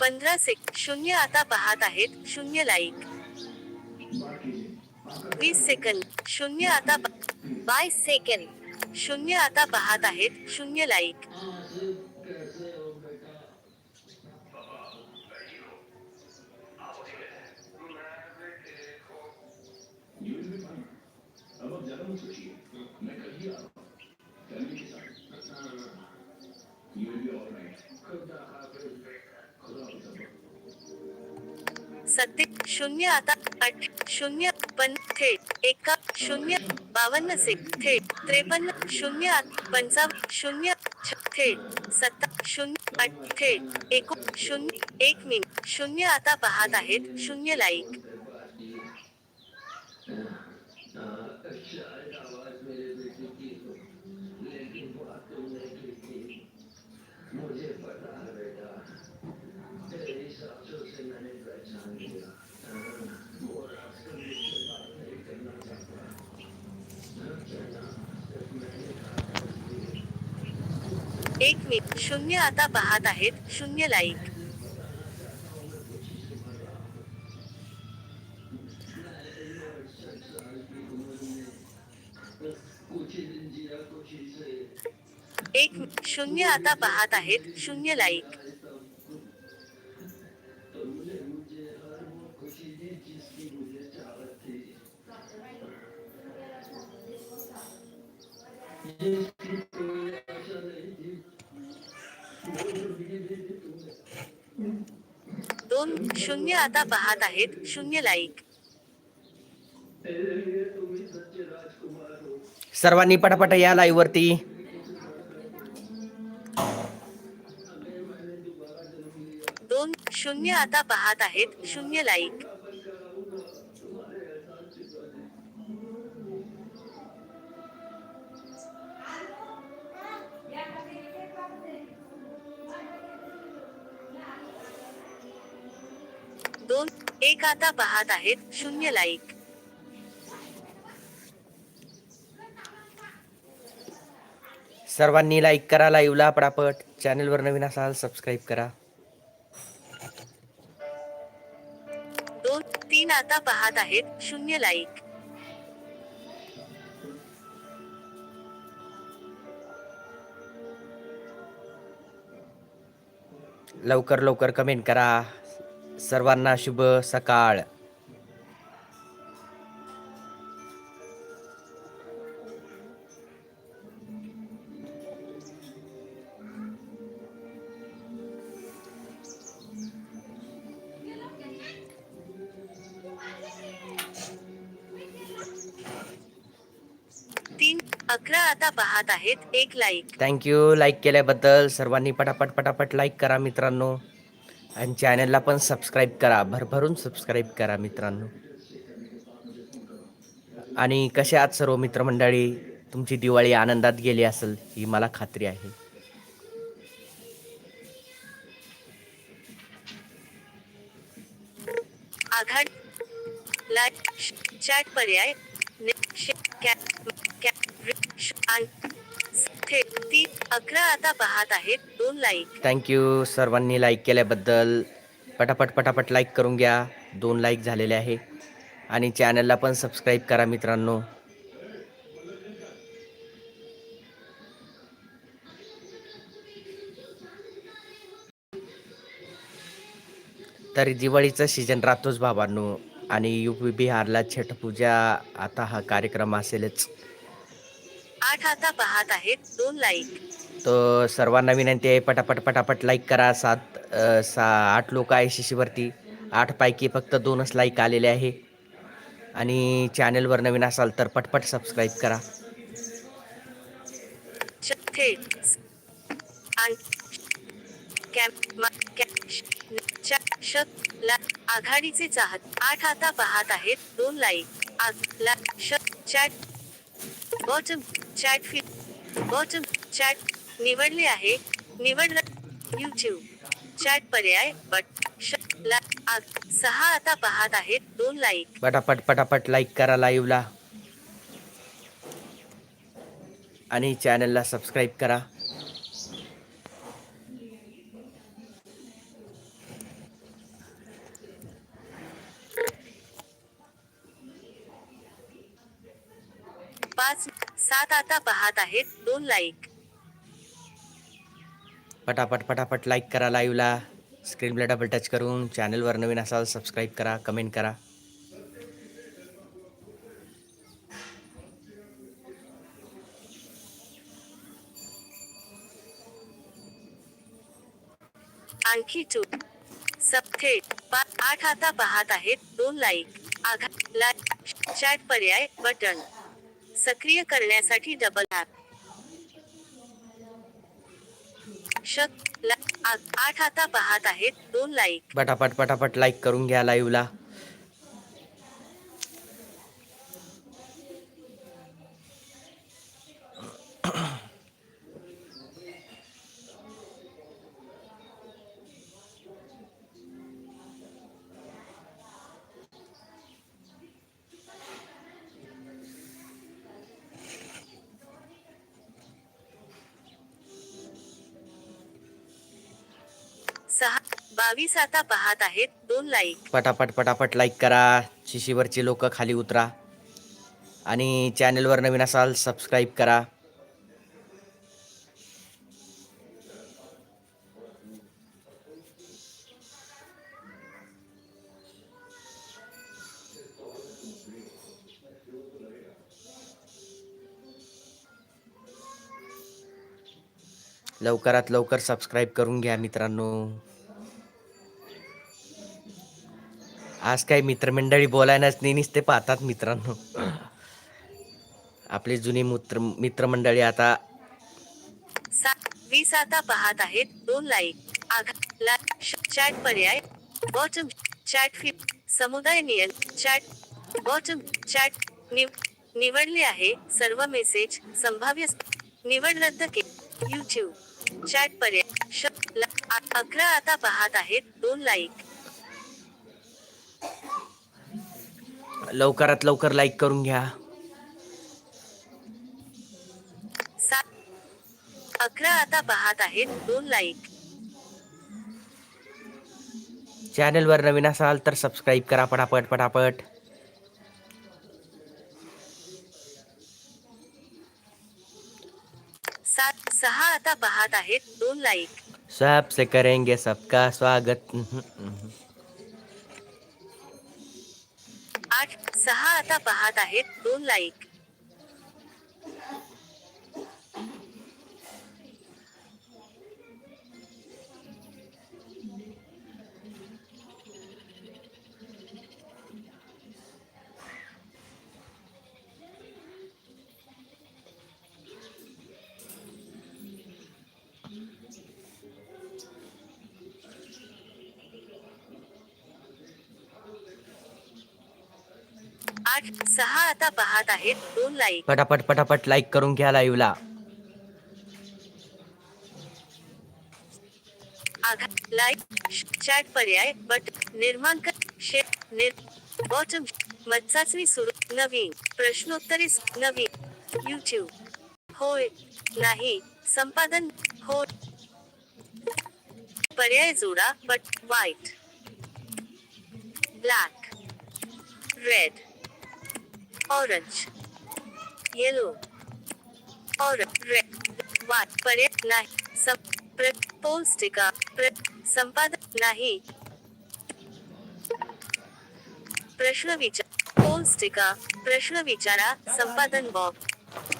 पंधरा सेक शून्य आता पाहत आहेत शून्य लाईक वीस सेकंद शून्य आता बावीस सेकंद शून्य आता पाहत आहेत शून्य लाईक सत्ते शून्य आता आठ शून्य पण थेट एका शून्य बावन्न से थेट त्रेपन्न शून्य आठ पंचावन्न शून्य थेट सत्ता शून्य आठ थेट एकूण शून्य एक मिनिट शून्य आता पाहत आहेत शून्य लाईक एक मिनिट शून्य आता पाहत आहेत. शून्य लाईक एक शून्य आता पाहत आहेत. शून्य लाईक दोन शून्य आता पाहत आहेत. शून्य लाईक सर्वांनी पटापट या लाईव्ह वरती. दोन शून्य आता पाहत आहेत. शून्य लाईक दोन एक आता पाहत आहेत शून्य लाईक सर्वांनी लाईक करा लाईव्हला पटापट. चॅनलवर नवीन असाल सबस्क्राईब करा. दोन तीन आता पाहत आहेत शून्य लाईक लवकर लवकर कमेंट करा. सर्वांना शुभ सकाळ. तीन अकरा आता पाहत आहेत. एक लाईक थँक्यू लाईक केल्याबद्दल सर्वांनी पटापट पटापट लाईक करा मित्रांनो. आणि चॅनलला पण सबस्क्राईब करा भरभरून सबस्क्राईब करा मित्रांनो आणि कसे आहात सर्व मित्रमंडळी तुमची दिवाळी आनंदात गेली असेल ही मला खात्री आहे चॅट पर्याय ने- अकरा आता पाहत आहेत. दोन लाईक थँक्यू सर्वांनी लाईक केल्याबद्दल. पटापट पटापट लाईक करून घ्या. दोन लाईक झालेले आहे. आणि चॅनलला पण सबस्क्राईब करा मित्रांनो. तरी दिवाळीचा सीजन राहतोच बाबांनो आणि यू पी बिहारला छठ पूजा आता हा कार्यक्रम असेलच. आठ आता पाहत आहेत. दोन लाईक तर सर्वांना विनंती आहे पटापट पटापट लाईक करा. सात सा आठ लोक आहे शिशीवरती आठपैकी फक्त दोनच लाईक आलेले आहे. आणि चॅनलवर नवीन असाल तर पटपट सबस्क्राईब करा. आघाडीचे चाहत. आठ आता पाहत आहेत. दोन लाईक बॉटम. चॅट फी बॉटम चॅट निवडले आहे. निवडलं यूट्यूब चॅट पर्याय बट श- ला- सहा आता पाहत आहेत. दोन लाईक पटापट पटापट लाईक करा लाईव्हला आणि चॅनलला सबस्क्राईब करा. पाच सात आता पाहत आहेत दोन लाईक पटापट पटापट लाईक करा लाईव्हला स्क्रीनला डबल टच करून चॅनलवर नवीन असाल सबस्क्राईब करा कमेंट करा. आणखी टू सबथेट पा आठ आता पाहत आहेत दोन लाईक आघा लाईक चॅट पर्याय बटन सक्रिय करण्यासाठी डबल ॲप शक आठ आता पाहत आहेत दोन लाईक पटापट पटापट लाईक करून घ्या लाईव्हला सहा बावीस आता पाहत आहेत दोन लाईक पटापट पटापट लाईक करा. शिशीवरचे लोक खाली उतरा. आणि चॅनलवर नवीन असाल सबस्क्राईब करा. लवकरात लवकर सबस्क्राईब करून घ्या मित्रांनो. आज काही मित्रमंडळी बोलायलाच नाही नुसते पाहतात मित्रांनो. आपली जुनी मित्र मित्रमंडळी आता वीस आता पाहत आहेत. दोन लाईक ला चॅट पर्याय. बॉटम चॅट फी समुदाय नियन चॅट बॉटम चॅट निव निवडले आहे. सर्व मेसेज संभाव्य निवड रद्द के यूट्यूब चॅट पर्याय अकरा आता पाहत आहेत. दोन लाईक लवकरात लवकर लाईक करून घ्या. अकरा आता पाहत आहेत. दोन लाईक चॅनलवर नवीन असाल तर सबस्क्राईब करा पटापट पटापट. सात सहा आता पाहत आहेत दोन लाईक सबसे करेंगे सबका स्वागत. आठ सहा आता पाहत आहेत दोन लाईक आठ सहा आता पाहत आहेत. दोन लाईक पटापट पटापट लाईक करून घ्या लाईव्हला लाईक चॅट पर्याय बट निर्माण कर शे निर बॉटम मत्साचणी सुरू नवीन प्रश्नोत्तरे नवीन युट्यूब होय नाही संपादन हो पर्याय जोडा but white black red orange, yellow orange, red, white, पर्याय नाही सं प्र प्र संपादक नाही प्रश्न विचार पोस्टिका प्रश्न विचारा संपादन बॉब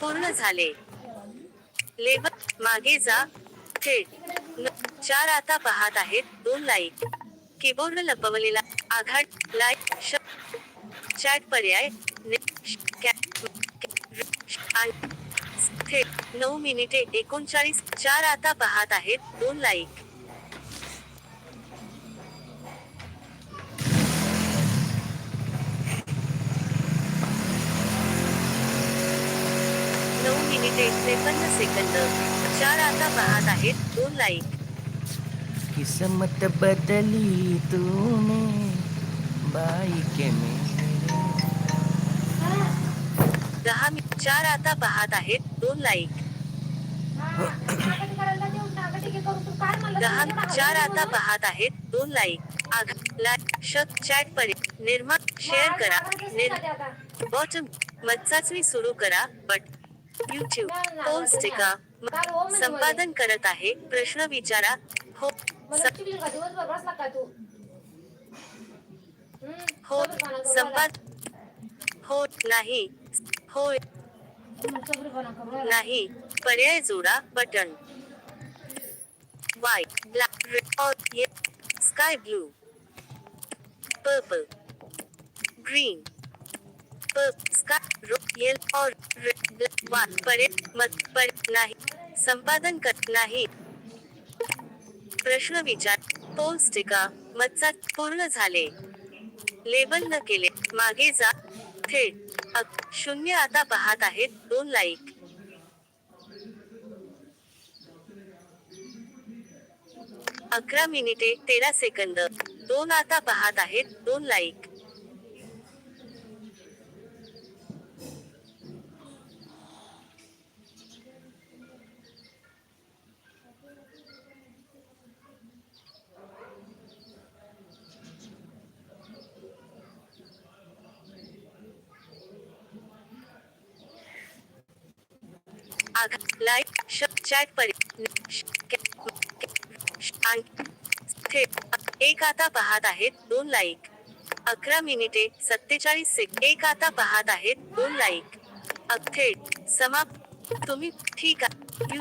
पूर्ण झाले लेबल मागे जा थेट चार आता पाहत आहेत दोन लाईक कीबोर्ड लपवलेला आघाड लाईक श चॅट पर्याय थेट मिनिटे चार आता आहेत. दोन लाईक नऊ मिनिटे त्रेपन्न सेकंद चार आता पाहत आहेत. दोन लाईक किस्मत बदली तूने बाई के मेरे दहा चार आता पाहत आहेत. दोन लाईक दहा चार आता पाहत आहेत. दोन लाईक लाईक चॅट निर्माण शेअर करा. सुरू करा. बट पोस्ट संपादन करत आहे. प्रश्न विचारा. हो हो संपाद हो नाही. होय. नाही पर्याय जोडा बटन. व्हाईट ब्लॅक रेड और ये sky blue purple green yellow black नाही संपादन कर नाही प्रश्न विचार पोस्ट टिका मत्सा पूर्ण झाले लेबल न केले मागे जा थेट अक- शून्य आता पाहत आहेत दोन लाईक अकरा मिनिटे तेरा सेकंद दोन आता पाहत आहेत दोन लाईक आघा लाईक श चॅट परि थेट एक आता पाहत आहेत दोन लाईक अकरा मिनिटे सत्तेचाळीस सेक एक आता पाहत आहेत दोन लाईक अ- थेट समाप्त। तुम्ही ठीक आहे